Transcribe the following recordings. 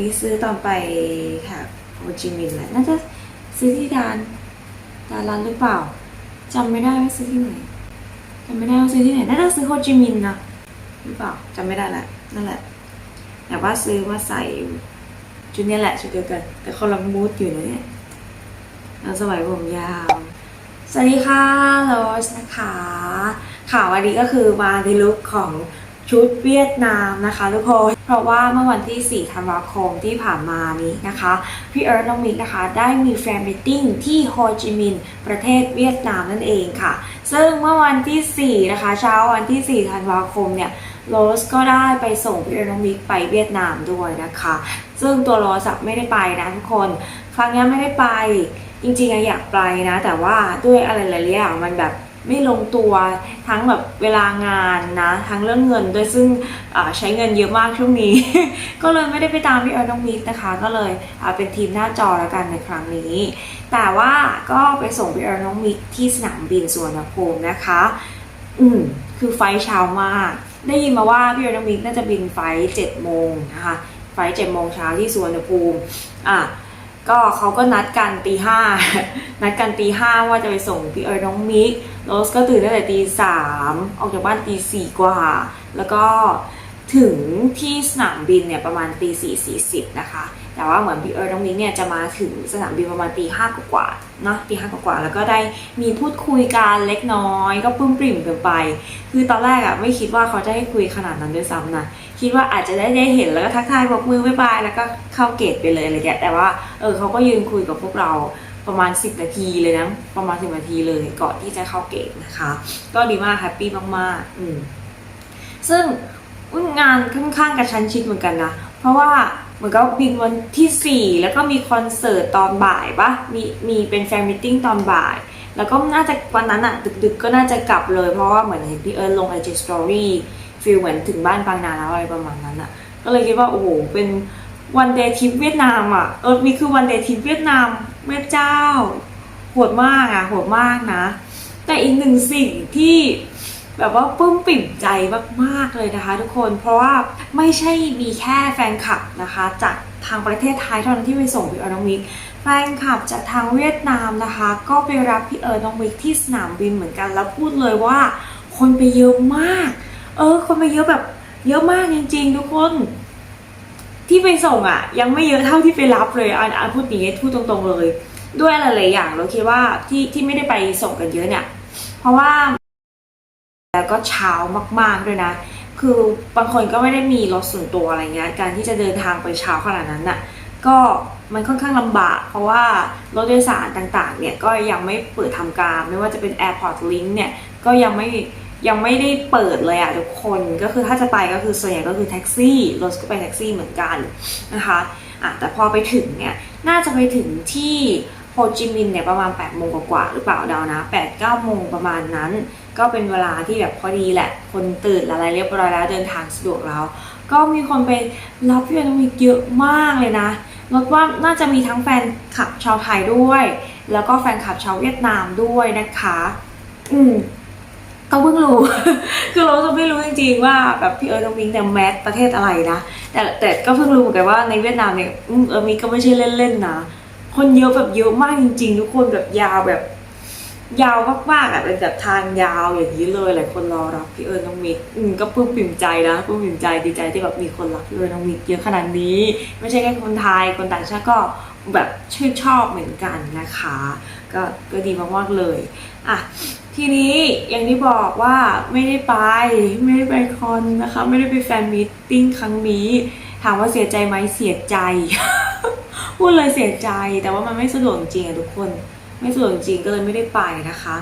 นี้ซื้อตอนไปแถบโฮจิมินห์แหละน่าจะซื้อที่ดานดารันหรือเปล่าจำไม่ได้ว่าซื้อที่ไหนจำไม่ได้ว่าซื้อที่ไหนน่าจะซื้อโฮจิมินห์นะหรือเปล่าจำไม่ได้ละนั่นแหละ แต่ว่าซื้อมาใส่ชุดนี้แหละชุดเดียวกัน แต่คนละมูดอยู่นะเนี่ยแล้วสมัยผมยาว สวัสดีค่ะโรสนะคะข่าววันนี้ก็คือมาในลุคของ ชุดเวียดนามนะคะทุกคนเพราะว่าเมื่อวันที่ 4 ธันวาคมที่ผ่านมานี้นะคะ พี่เอิร์ธน้องมิกนะคะ ได้มีแฟนมิทติ้งที่โฮจิมินห์ประเทศเวียดนามนั่นเองค่ะ ซึ่งเมื่อวันที่ 4 นะคะ เช้าวันที่ 4 ธันวาคมเนี่ยโรสก็ได้ไปส่งพี่เอิร์ธน้องมิกไปเวียดนามด้วยนะคะ ซึ่งตัวโรสไม่ได้ไปนะทุกคน ครั้งนี้ไม่ได้ไปจริงๆอะอยากไปนะ แต่ว่าด้วยอะไรหลายๆอย่างมันแบบ ไม่ลงตัวทั้งแบบเวลางานนะทั้งเรื่องเงินด้วยซึ่งใช้เงินเยอะมากช่วงนี้ ก็เลยไม่ได้ไปตามพี่เอิร์น้องมิกนะคะ ก็เลยเป็นทีมหน้าจอแล้วกันในครั้งนี้ แต่ว่าก็ไปส่งพี่เอิร์น้องมิกที่สนามบินสุวรรณภูมินะคะ อืมคือไฟเช้ามาก ได้ยินมาว่าพี่เอิร์น้องมิกน่าจะบินไฟล์เจ็ดโมงนะคะไฟล์เจ็ดโมงเช้าที่สุวรรณภูมิอะ ก็เขาก็นัดกันตีห้านัดกันตีห้าว่าจะไปส่งพี่เอิร์ธน้องมิกโรสก็ตื่นตั้งแต่ตีสามออกจากบ้านตีสี่กว่า แล้วก็ถึงที่สนามบินเนี่ยประมาณตีสี่สี่สิบนะคะ แต่ว่าเหมือนพี่เอิร์ธน้องมิกเนี่ยจะมาถึงสนามบินประมาณตีห้ากว่าเนาะตีห้ากว่าแล้วก็ได้มีพูดคุยกันเล็กน้อย ก็ปลื้มปริ่มกันไป คือตอนแรกอะไม่คิดว่าเขาจะให้คุยขนาดนั้นด้วยซ้ำนะ คิดว่าอาจจะได้ได้เห็นแล้วก็ทักทายบอกมือบ๊ายบายแล้วก็เข้าเกตไปเลยอะไรเงี้ยแต่ว่าเออเขาก็ยืนคุยกับพวกเราประมาณ 10 นาทีเลยนะประมาณ 10 นาทีเลยก่อนที่จะเข้าเกตนะคะ ก็ดีมากแฮปปี้มากๆอืมซึ่งงานค่อนข้างกระชั้นชิดเหมือนกันนะ เพราะว่าเหมือนกับบินวันที่ 4 แล้วก็มีคอนเสิร์ตตอนบ่ายปะมีมีเป็นแฟนมิทติ้งตอนบ่าย แล้วก็น่าจะวันนั้นอะดึกๆ ก็น่าจะกลับเลย เพราะว่าเหมือนเห็นพี่เอิร์ลงไอจีสตอรี่ ฟีลเหมือนถึงบ้านบางนาแล้วอะไรประมาณนั้นอะก็เลยคิดว่าโอ้โหเป็นวันเดย์ทริปเวียดนามอะเออมีคือวันเดย์ทริปเวียดนามแม่เจ้าโหดมากอะโหดมากนะ แต่อีกหนึ่งสิ่งที่แบบว่าปลื้มปิ่มใจมากๆเลยนะคะ ทุกคนเพราะว่าไม่ใช่มีแค่แฟนคลับนะคะ จากทางประเทศไทยเท่านั้นที่ไปส่งพี่เอิร์น้องมิกแฟนคลับจากทางเวียดนามนะคะ ก็ไปรับพี่เอิร์น้องมิกที่สนามบินเหมือนกันแล้วพูดเลยว่า คนไปเยอะมาก เออ คนไปเยอะแบบ เยอะมากจริง ๆ ทุกคน ที่ไปส่งอะ ยังไม่เยอะเท่าที่ไปรับเลยอันอันพูดอย่างนี้พูดตรงๆเลย ด้วยหลายๆอย่างเราคิดว่าที่ที่ไม่ได้ไปส่งกันเยอะเนี่ย เพราะว่าแล้วก็เช้ามากๆด้วยนะ คือบางคนก็ไม่ได้มีรถส่วนตัวอะไรเงี้ย การที่จะเดินทางไปเช้าขนาดนั้นน่ะ ก็มันค่อนข้างลำบาก เพราะว่ารถโดยสารต่างๆ เนี่ยก็ยังไม่เปิดทำการ ไม่ว่าจะเป็น Airport Link เนี่ยก็ยังไม่ ยังไม่ได้เปิดเลยอะทุกคนก็คือถ้าจะไปก็คือส่วนใหญ่ก็คือแท็กซี่รถก็ไปแท็กซี่เหมือนกันนะคะอะแต่พอไปถึงเนี่ยน่าจะไปถึงที่โฮจิมินห์เนี่ยประมาณ8โมงกว่าหรือเปล่าเดานะ8 9โมงประมาณนั้น ก็เป็นเวลาที่แบบพอดีแหละ คนตื่นอะไรเรียบร้อยแล้วเดินทางสะดวกแล้ว ก็มีคนไปรับพี่เอิร์ธน้องมิกเยอะมากเลยนะแล้วว่าน่าจะมีทั้งแฟนคลับชาวไทยด้วย แล้วก็แฟนคลับชาวเวียดนามด้วยนะคะ อืม ก็เพิ่งรู้ คือเราจะไม่รู้จริงๆว่าแบบพี่เอิร์ธน้องมิกเนี่ยแมสประเทศอะไรนะ แต่แต่ก็เพิ่งรู้เหมือนกันว่าในเวียดนามเนี่ยอืมเออมิกก็ไม่ใช่เล่นๆนะ คนเยอะแบบเยอะมากจริงๆ ทุกคนแบบยาวแบบ ยาวมากๆอะเป็นแบบทางยาวอย่างนี้เลยหลายคนรอรับพี่เอิญน้องมิกอืมก็ปลื้มปิ่มใจนะปลื้มปิ่มใจดีใจที่แบบมีคนรักพี่เอิญน้องมิกเยอะขนาดนี้ ไม่ใช่แค่คนไทยคนต่างชาติก็แบบชื่นชอบเหมือนกันนะคะ ก็ก็ดีมากๆเลยอะทีนี้อย่างที่บอกว่าไม่ได้ไปไม่ได้ไปคอนนะคะ ไม่ได้ไปแฟนมิทติ้งครั้งนี้ ถามว่าเสียใจไหมเสียใจ พูดเลยเสียใจแต่ว่ามันไม่สะดวกจริงอะทุกคน ไม่สะดวกจริงก็เลยไม่ได้ไปนะคะ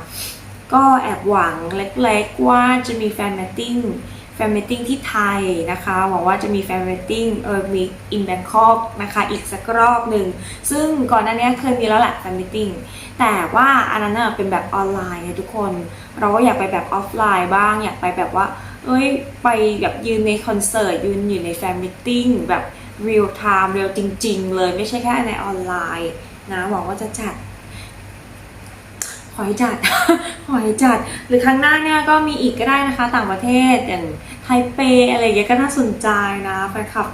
ก็แอบหวังเล็กๆว่าจะมีแฟนมิทติ้ง แฟนมตติ้งที่ไทยนะคะ หวังว่าจะมีแฟนมตติ้งเออมีอินแบงคอกนะคะ อีกสักรอบหนึ่ง ซึ่งก่อนหน้านี้เคยมีแล้วแหละแฟนมตติ้งแต่ว่าอันนั้นน่ะเป็นแบบออนไลน์ไงทุกคน เราก็อยากไปแบบออฟไลน์บ้าง อยากไปแบบว่า เอ้ย ไปแบบยืนในคอนเสิร์ต ยืนอยู่ในแฟนมิทติ้งแบบเรียลไทม์เรียลจริง ๆ เลย ไม่ใช่แค่ในออนไลน์นะ หวังว่าจะจัด ขอให้จัดขอให้จัด หรือครั้งหน้าเนี่ยก็มีอีกก็ได้นะคะ ต่างประเทศอย่างไทเปอะไรอย่างเงี้ยก็น่าสนใจนะแฟนคลับ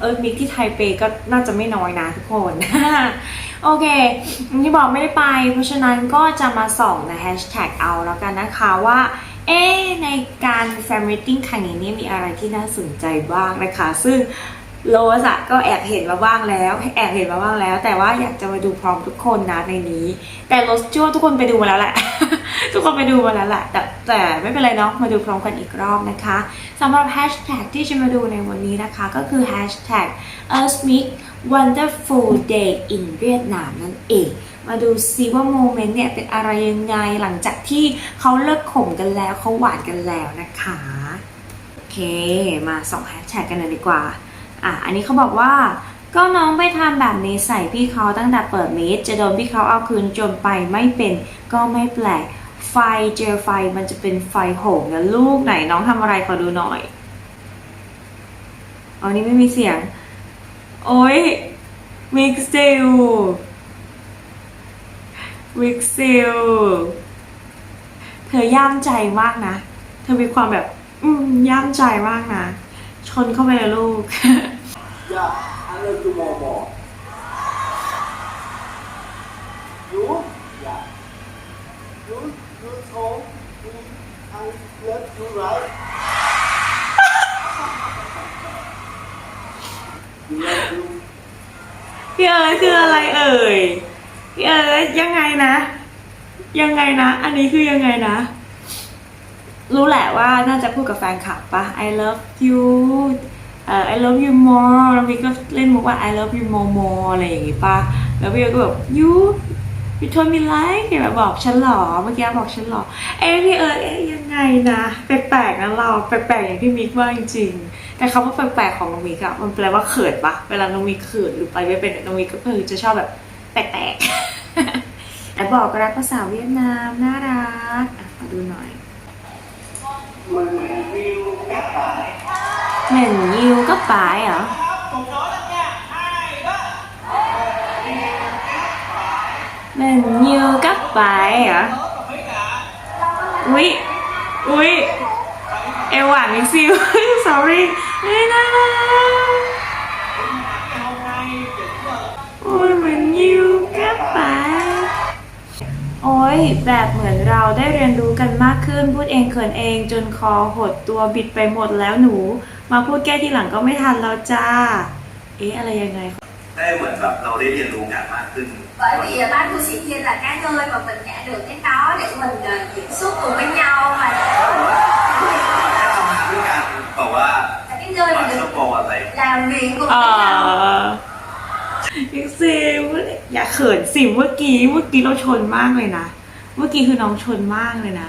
เออมิกที่ไทเปก็น่าจะไม่น้อยนะทุกคน โอเคอย่างที่บอกไม่ได้ไป เพราะฉะนั้นก็จะมาส่องในแฮชแท็กเอาแล้วกันนะคะว่า เอ๊ในการแฟมิติ้งครั้งนี้นี่มีอะไรที่น่าสนใจบ้างนะคะ ซึ่ง โรสอะก็แอบเห็นมาบ้างแล้ว แอบเห็นมาบ้างแล้ว แต่ว่าอยากจะมาดูพร้อมทุกคนนะในนี้ แต่โรสชื่ว่าทุกคนไปดูมาแล้วแหละ ทุกคนไปดูมาแล้วแหละแต่แต่ไม่เป็นไรเนาะมาดูพร้อมกันอีกรอบนะคะสำหรับแฮชแท็กที่จะมาดูในวันนี้นะคะ ก็คือแฮชแท็ก u s m i c Wonderful Day in เวียดนามนั่นเอง มาดูซิว่าโมเมนต์เนี่ยเป็นอะไรยังไงหลังจากที่เขาเลิกข่มกันแล้วเขาหวานกันแล้วนะคะ โอเค มาส่องแฮชแท็กกันเลยดีกว่า อะอันนี้เขาบอกว่า ก็น้องไปทำแบบนี้ใส่พี่เขาตั้งแต่เปิดมิดจะโดนพี่เขาเอาคืนจนไปไม่เป็นก็ไม่แปลก ไฟเจอไฟมันจะเป็นไฟโหมนะลูกไหนน้องทำอะไรขอดูหน่อยอ๋อนี่ไม่มีเสียง โอ้ยมิกซิลมิกซิลเธอย่ามใจมากนะ เธอมีความแบบ อืมย่ามใจมากนะ ชนเข้าไปเลยลูก Ja, alle du momo. You? Ja. You, you told me I love you, right? you love you. พี่เอ๋ยคืออะไรเอ่ยพี่เอ๋ยยังไงนะ ยังไงนะ อันนี้คือยังไงนะ รู้แหละว่าน่าจะพูดกับแฟนคลับปะ I love you เออ I love you more แล้วมีก็เล่นมุกว่า I love you more more อะไรอย่างงี้ปะแล้วพี่เอิร์ธก็แบบ you you told me like แบบบอกฉันหรอ เมื่อกี้บอกฉันหรอ เอ้พี่เอิร์ธเอ๊ะยังไงนะ แปลกๆนะเรา แปลกๆอย่างที่มิกว่าจริงๆ แต่คำว่าแปลกๆของน้องมิกอะมันแปลว่าเขินปะเวลาน้องมิกเขินหรือไปไม่เป็นน้องมิกก็คือจะชอบแบบแปลกๆแต่บอกรักภาษาเวียดนาม น่ารัก อะมาดูหน่อย เหม็นยิวก็ปายเหรอเหม็นยิวก็ปายเหรอ อุ๊ย อุ๊ย เอวหวานมิซิว sorry ไม่น่ารัก Hôm nay chỉnh giờ โอ้ยเหมือนยิวก็ปายโอ้ย แบบเหมือนเราได้เรียนรู้กันมากขึ้น พูดเองเขินเองจนคอหดตัวบิดไปหมดแล้วหนู มาพูดแก้ทีหลังก็ไม่ทันแล้วจ้า เอ๊ะอะไรยังไง ได้เหมือนแบบเราได้เรียนรู้งาน m ากขึ้น bởi vì là ban của sinh viên là cái nơi mà mình đã được cái đó để mình ờ, diễn xuất cùng với nhau mà ได้ทำงานด้วยกันแต่ว่า là cái nơi บาง mà ชั่ว được โมงอะไร làm việc cùng เอ với nhau อพิกซิลอย่าเขินสิเมื่อกี้เมื่อกี้เราชนมากเลยนะ เมื่อกี้คือน้องชนมากเลยนะ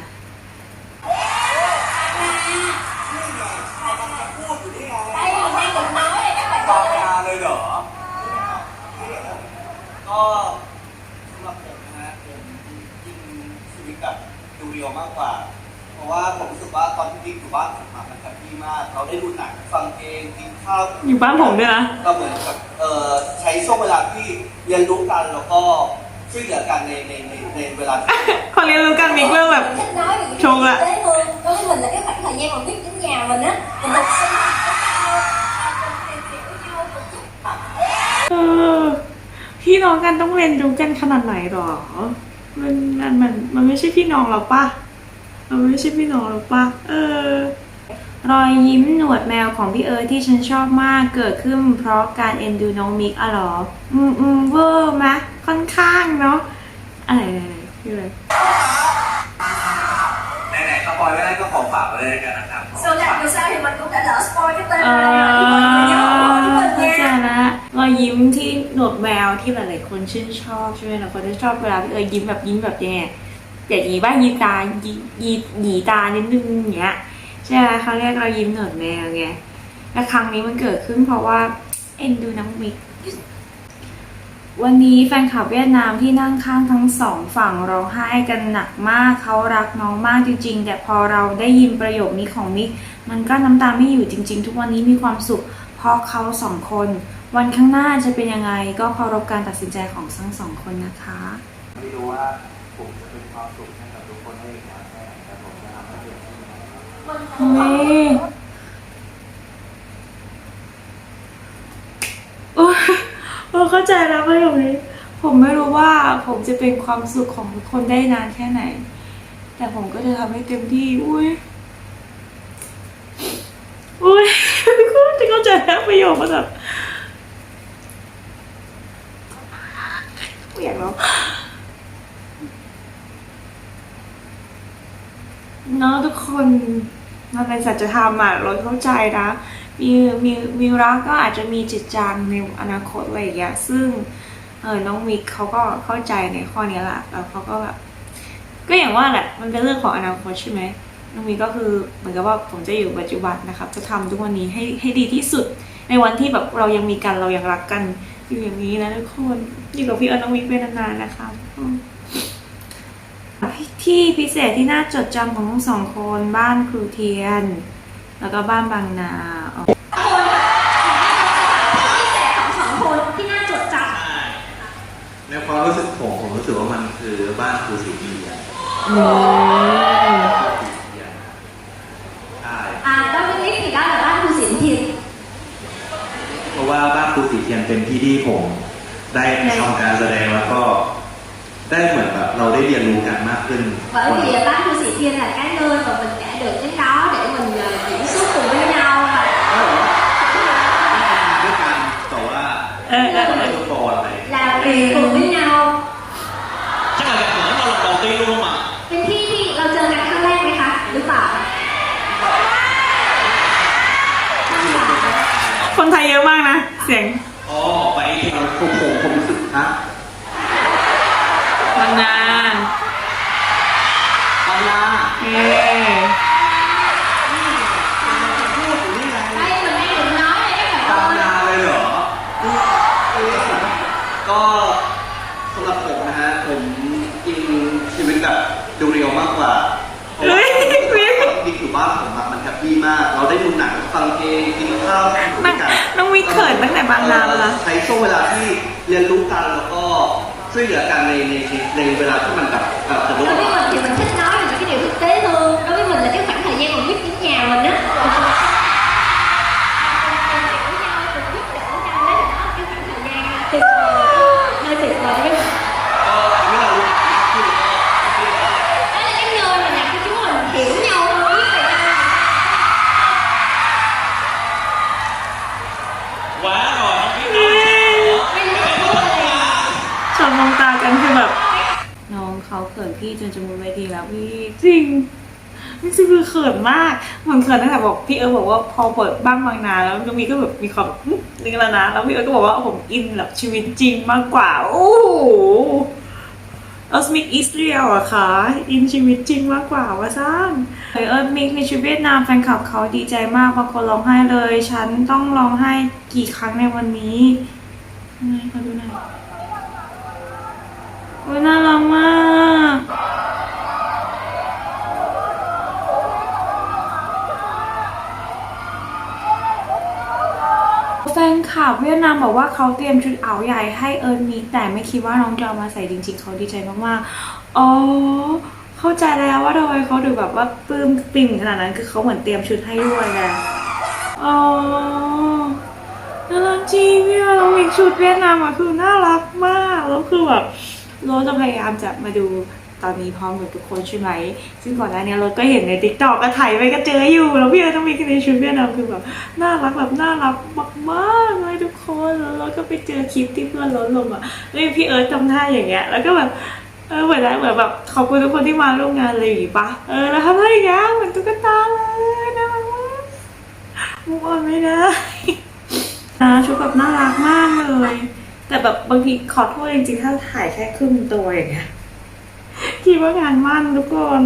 วมากกว่า เพราะว่าผมรู้สึกว่าตอนที่บิ๊กอยู่บ้านผมอะมันแฮปปี้มาก เราได้ดูหนังฟังเพลงกินข้าวอยู่บ้านผมด้วยนะ ก็เหมือนกับเอ่อใช้ช่วงเวลาที่เรียนรู้กันแล้วก็ช่วยเหลือกันในในในในเวลาที่ พอเรียนรู้กันมิกเริ่มแบบ thích nói về Trùng ạ. tế hơn đối với mình là cái khoảng thời gian mà biết đến nhà mình á mình học sinh tìm hiểu nhau một chút เออพี่น้องกันต้องเรียนรู้กันขนาดไหนหรอ มันมันมันมันไม่ใช่พี่น้องเราปะมันไม่ใช่พี่น้องเราปะเออ รอยยิ้มหนวดแมวของพี่เอิร์ธที่ฉันชอบมากเกิดขึ้นเพราะการเอ็นดูน้องมิกอะเหรอ อืมอืมเวอร์มะค่อนข้างเนาะอะไรอะไรอะไรพี่เลยไหนๆก็ปล่อยไว้ได้ก็ขอฝากไว้เลยแล้วกันนะครับ sau này dù sao thì mình cũng đã lỡ spoil cái tên เอ này rồi nhưng mà nhớ อ của เข้า mình ใจ nha ละ รอยยิ้มที่หนวดแมวที่หลายๆคนชื่นชอบใช่ไหมล่ะคนที่ชอบเวลาพี่เอิร์ธยิ้มแบบยิ้มแบบยังไงแบบยีบ้างยีตายียีหยีตานิดนึงอย่างเงี้ยใช่ไหมเขาเรียกเรายิ้มหนวดแมวไงและครั้งนี้มันเกิดขึ้นเพราะว่าเอ็นดูน้องมิก วันนี้แฟนคลับเวียดนามที่นั่งข้างทั้งสองฝั่งร้องไห้กันหนักมากเขารักน้องมากจริง ๆ แต่พอเราได้ยินประโยคนี้ของมิก มันก็น้ำตาไม่อยู่จริง ๆ ทุกวันนี้มีความสุข เพราะเขาสองคน วันข้างหน้าจะเป็นยังไงก็เคารพการตัดสินใจของทั้งสองคนนะคะ ไม่รู้ว่าผมจะเป็นความสุขให้กับทุกคนได้อีกนานแค่ไหนแต่ผมจะทำให้เต็มที่นะครับเฮ้ยเข้าใจแล้วประโยคนี้ ผมไม่รู้ว่าผมจะเป็นความสุขของทุกคนได้นานแค่ไหน แต่ผมก็จะทำให้เต็มที่ อุ้ยอุ้ยจะเข้าใจแล้วประโยคมันแบบ เปียนแล้วเนาะทุกคนมันเป็นสัจธรรมอะเราเข้าใจนะ มีมีมีรักก็อาจจะมีจิตจางในอนาคตอะไรอย่างเงี้ยซึ่งเออน้องมิกเขาก็เข้าใจในข้อนี้แหละแล้วเขาก็แบบก็อย่างว่าแหละมันเป็นเรื่องของอนาคตใช่ไหมน้องมิกก็คือเหมือนกับว่าผมจะอยู่ปัจจุบันนะครับ จะทำทุกวันนี้ให้ให้ดีที่สุดในวันที่แบบเรายังมีกันเรายังรักกัน อยู่อย่างนี้นะทุกคนอยู่กับพี่เอิญน้องมิกเป็นนานๆนะคะอืมที่พิเศษที่น่าจดจำของทั้งสองคนบ้านครูเทียน แล้วก็บ้านบางนาอ๋อของสองคนที่น่าจดจในความรู้สึกผมผมรู้สึกว่ามันคือบ้านครูศรีเอียน อืม ใช่ำ à đối với Nick thì đó là bác Thu Diễm Thiên เพราะว่าบ้านครูศรี เป็นที่ที่ผมได้ทำการแสดงแล้วก็ได้เหมือนแบบเราได้เรียนรู้กันมากขึ้น bởi vì bác Thu Diễm Thiên là cái nơi mà mình đã được đến đó để mình ờ, diễn xuất cùng với nhau và ด้วยกันแต่ว่าเออเออเอไม่อต้องกอะไร làm việc cùng với nhau chắc là gặp gỡ nhau lần đầu tiên luôn không ạ เป็นที่ที่เราเจอกันครั้งแรกไหมคะหรือเปล่าคนไทยเยอะมากนะ เสียง ồ vậy thì ผมผมผมรู้สึกฮะบางนาบางนาเออ đây mình đang định nói đây các บาง bạn นาเลยเหรอ ก็สำหรับผมนะฮะ ผมอินชีวิตแบบดูเรียวมากกว่าเพราะว่าที่อยู่บ้านผมอะมันแฮปปี้มาก เราได้ดูหนังฟังเพลงกินข้าวทำน้ ด้ อ ว ง ยกัน น้องวิเขินตั้งแต่บางนาแล้วนะ ใช้ช่วงเวลาที่เรียนรู้กันแล้วก็ช่วยเหลือกันในในในเวลาที่มันแบบเอ่อจะร่ว đối ม với mình thì mình thích nói về những cái điều thực tế hơn đối với mình là cái khoảng thời gian mà biết đến nhà mình á กันคือแบบ น้องเขาเขินพี่จนจะมุนเวทีแล้วพี่จริงนี่คือเขินมากเหมันเขินตั้งแต่บอกพี่เอิร์ธบอกว่าพอเปิดบ้างบางนาแล้วน้องมีก็แบบมีความนึกแล้วนะแล้วพี่เอิร์ธก็บอกว่าผมอินแบบชีวิตจริงมากกว่าโอ้โหออสมิกอิสเรียลอะคะอินชีวิตจริงมากกว่าว่าซ่านเออเอิร์ธมิกในชีวิตเวียดนามแฟนคลับเขาดีใจมากบางคนร้องไห้เลย ฉันต้องร้องไห้กี่ครั้งในวันนี้ยังไงขอดูหน่อย อ้ยน่ารักมาก แฟนคลับเวียดนามบอกว่าเขาเตรียมชุดเอาใหญ่ให้เอิร์นมีแต่ไม่คิดว่าน้องจะเอามาใส่จริงๆ เขาดีใจมากๆ อ๋อ เข้าใจแล้วว่าทำไมเขาถึงแบบว่าปลื้มปิ่มขนาดนั้นคือเขาเหมือนเตรียมชุดให้ด้วยไงอ๋อน่ารักจริงพี่ว่าน้องมิกชุดเวียดนามอะคือน่ารักมาก แล้วคือแบบ โรสจะพยายามจะมาดูตอนนี้พร้อมกับทุกคนใช่ไหม ซึ่งก่อนหน้านี้ราก็เห็นในติ๊กต็อกก็ถ่ายไปก็เจออยู่ แล้วพี่เอต้องมีในชุดเวียดนามคือแบบน่ารักแบบน่ารักมากๆเลยทุกคนแล้วราก็ไปเจอคลิปที่เพื่อนลดลงอะแล้วพี่เอิร์ธทำท่าอย่างเงี้ย แล้วก็แบบเออเหมือนอะไรเหมือนแบบขอบคุณทุกคนที่มาร่วมงานเลยอย่างงี้ปะเออแล้วทำท่าอย่างเงี้ยเหมือนตุ๊กตาเลยน่ารักมากมุกออนไม่ได้นะชุดแบบน่ารักมากเลย แต่แบบบางทีขอโทษจริงๆถ้าถ่ายแค่ครึ่งตัวอย่างเงี้ยคิดว่างานมั่นทุกคน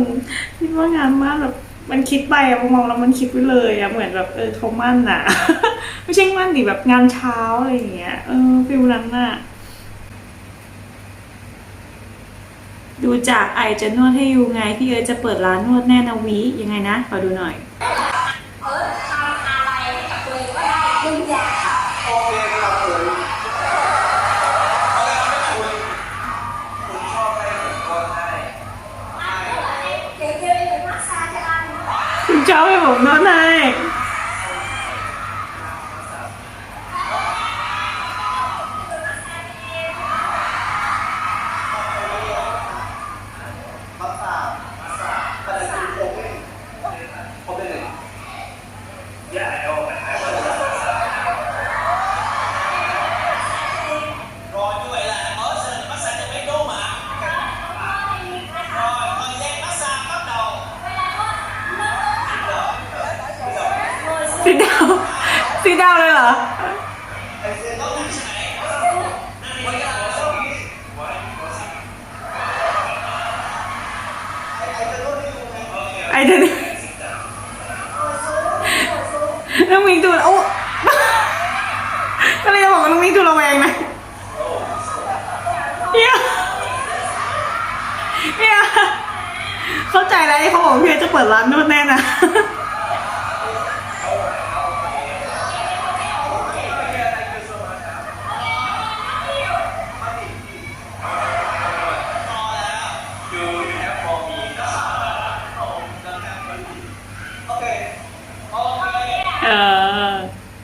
คิดว่างานมั่นแบบมันคิดไปอะมองแล้วมันคิดไปเลยอะเหมือนแบบเออเขามั่นอะไม่ใช่มั่นดิแบบงานเช้าอะไรอย่างเงี้ยเออฟิลนั้นน่ะดูจากไอจะนวดให้ยูไงพี่เอิร์ธจะเปิดร้านนวดแน่นาวียังไงนะขอดูหน่อย คุณชอบ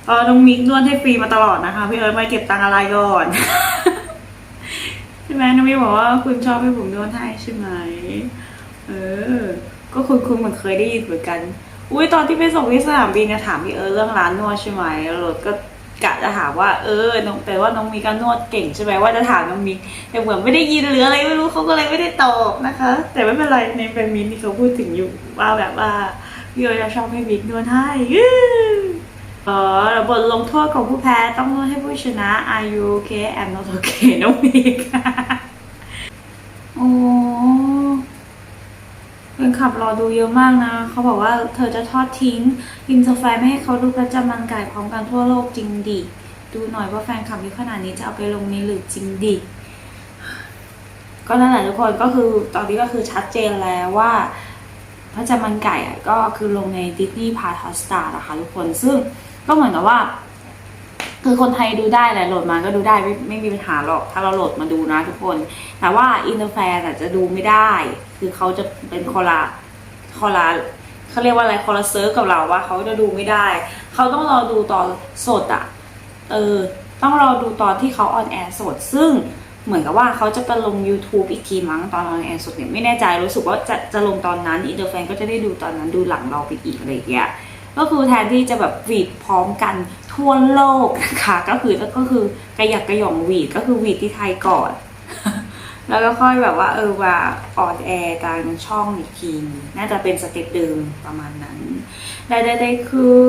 เออน้องมิกนวดให้ฟรีมาตลอดนะคะ พี่เอิร์ธไม่เก็บตังอะไรก่อนใช่ไหมน้องมิกบอกว่าคุณชอบให้ผมนวดให้ใช่ไหมเออ ก็คุณคุณเหมือนเคยได้ยินเหมือนกัน อุ้ยตอนที่ไปส่งที่สนามบินเนี่ยถามพี่เอิร์ธเรื่องร้านนวดใช่ไหมแล้วรถก็กะจะถามว่าเออ น้องแต่ว่าน้องมิกก็นวดเก่งใช่ไหมว่าจะถามน้องมิกแต่เหมือนไม่ได้ยินหรืออะไรไม่รู้เขาก็เลยไม่ได้ตอบนะคะ แต่ไม่เป็นไรในแฟนมินที่เขาพูดถึงอยู่ว่าแบบว่าพี่เอ๋จะชอบให้บิ๊กนวดให้ เออบทลงโทษของผู้แพ้ต้องนวดให้ผู้ชนะ Are you okay I'm not okay น้องบิ๊กโอ้เป็นขับรอดูเยอะมากนะ เขาบอกว่าเธอจะทอดทิ้งพิมพ์สแฟไม่ให้เขาดูประจำมันไก่พร้อมกันทั่วโลกจริงดิ ดูหน่อยว่าแฟนคลับที่ขนาดนี้จะเอาไปลงในหรือจริงดิ ก็นั่นแหละทุกคนก็คือตอนนี้ก็คือชัดเจนแล้วว่าพระจันทร์มันไก่ก็คือลงในดิสนีย์พาร์ทสตาร์นะคะทุกคนซึ่ง ก็เหมือนกับว่า คือคนไทยดูได้แหละโหลดมาก็ดูได้ไม่ไม่มีปัญหาหรอก ถ้าเราโหลดมาดูนะทุกคน แต่ว่าอินเตอร์แฟนจะดูไม่ได้ คือเขาจะเป็นคอลาคอลาเขาเรียกว่าอะไรคอลาเซิร์ฟกับเราว่าเขาจะดูไม่ได้ เขาต้องรอดูตอนสดอะเออ ต้องรอดูตอนที่เขาออนแอร์สด ซึ่งเหมือนกับว่าเขาจะไปลง YouTube อีกทีมั้งตอนออนแอร์สดเนี่ยไม่แน่ใจรู้สึกว่าจะจะลงตอนนั้นอินเตอร์แฟนก็จะได้ดูตอนนั้นดูหลังเราไปอีกอะไรอย่างเงี้ย ก็คือแทนที่จะแบบหวีดพร้อมกันทั่วโลกนะคะก็คือก็คือกระยักกระหย่องหวีดก็คือหวีดที่ไทยก่อน แล้วก็ค่อยแบบว่าเออว่าออนแอร์กลางช่องอีกทีน่าจะเป็นสเต็ปเดิมประมาณนั้นได้ได้ได้คือ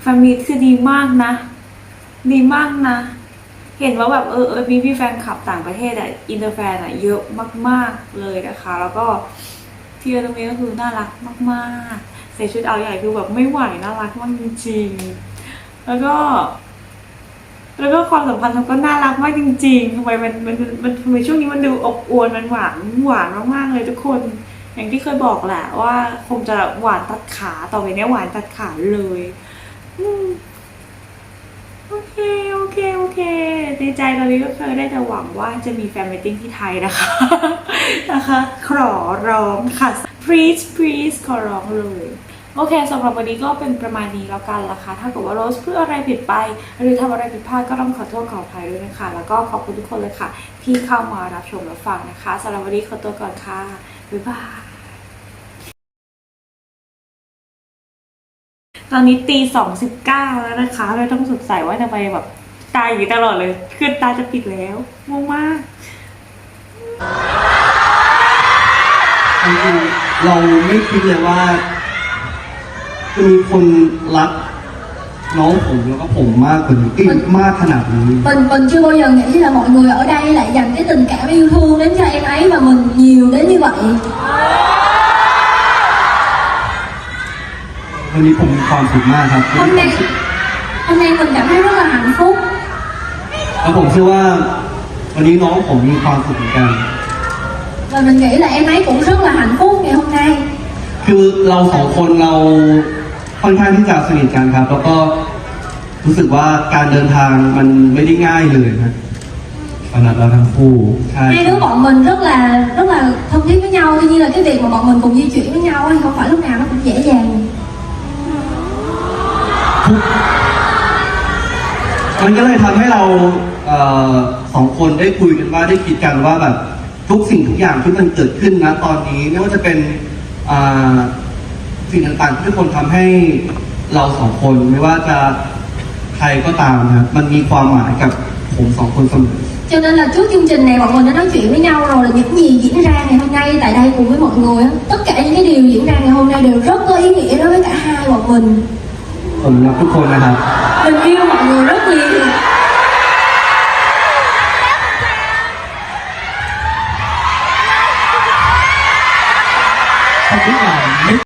แฟนมีคือดีมากนะ ดีมากนะ เห็นว่าแบบเออเออมีพี่แฟนคลับต่างประเทศอะอินเตอร์แฟนอะเยอะมาก ๆเลยนะคะ แล้วก็พี่เอตรงนี้ก็คือน่ารักมาก ๆ ใส่ชุดเอาใหญ่คือแบบไม่ไหวน่ารักมากจริงๆ แล้วก็ แล้วก็ความสัมพันธ์เขาก็น่ารักมากจริงๆทำไมมันมันมันทำไมช่วงนี้มันดูอบอวลมันหวานหวานมากๆเลยทุกคน อย่างที่เคยบอกแหละว่าคงจะหวานตัดขาต่อไปเนี้ยหวานตัดขาเลยโอเคโอเคโอเคในใจตอนนี้ก็เคยได้แต่หวังว่าจะมีแฟนมิทติ้งที่ไทยนะคะ นะคะ ขอร้องค่ะ please please ขอร้องเลย โอเคสำหรับวันนี้ก็เป็นประมาณนี้แล้วกันละคะถ้าเกิดว่าโรสพูดอะไรผิดไป หรือทำอะไรผิดพลาดก็ต้องขอโทษขออภัยด้วยนะคะ แล้วก็ขอบคุณทุกคนเลยค่ะ ที่เข้ามารับชมรับฟังนะคะสำหรับวันนี้ขอตัวก่อนค่ะบ๊ายบายตอนนี้ตีสองสิบเก้าแล้วนะคะไม่ต้องสงสัยว่าทำไมแบบตายอยู่ตลอดเลยคือตาจะปิดแล้วงงมากจริงๆเราไม่คิดเลยว่า จะมีคนรักน้องผมแล้วก็ผมมากกว่านี้เอ้ยมากขนาดนี้ mình mình chưa bao giờ nghĩ là mọi người ở đây lại dành cái tình cảm yêu thương đến cho em ấy và mình nhiều đến như vậy วันนี้ผมมีความสุขมากครับ hôm nay hôm nay mình cảm thấy rất là hạnh phúc แล้วผมเชื่อว่า วันนี้น้องผมมีความสุขเหมือนกัน và mình nghĩ là em ấy cũng rất là hạnh phúc ngày hôm nay คือเราสองคนเรา ค่อนข้างที่จะสนิทกันครับ แล้วก็รู้สึกว่าการเดินทางมันไม่ได้ง่ายเลยนะสำหรับเราทั้งคู่ใช่ hai đứa bọn mình rất là rất là thân thiết với nhau tuy nhiên là cái việc mà bọn mình cùng di chuyển với nhau thì không phải lúc nào nó cũng dễ dàng มันก็เลยทำให้เราเอ่อสองคนได้คุยกันว่าได้คิดกันว่าแบบทุกสิ่งทุกอย่างที่มันเกิดขึ้นนะตอนนี้ไม่ว่าจะเป็นอ่า สิ่งต่างๆที่ทุกคนทำให้เราสองคนไม่ว่าจะใครก็ตามนะมันมีความหมายกับผมสองคนเสมอ cho nên là trước chương trình này bọn mình đã nói chuyện với nhau rồi là những gì diễn ra ngày hôm nay tại đây cùng với mọi người á tất cả những cái điều diễn ra ngày hôm nay đều rất có ý nghĩa đối với cả hai bọn mình ผมรักทุกคนนะครับ mình yêu mọi người rất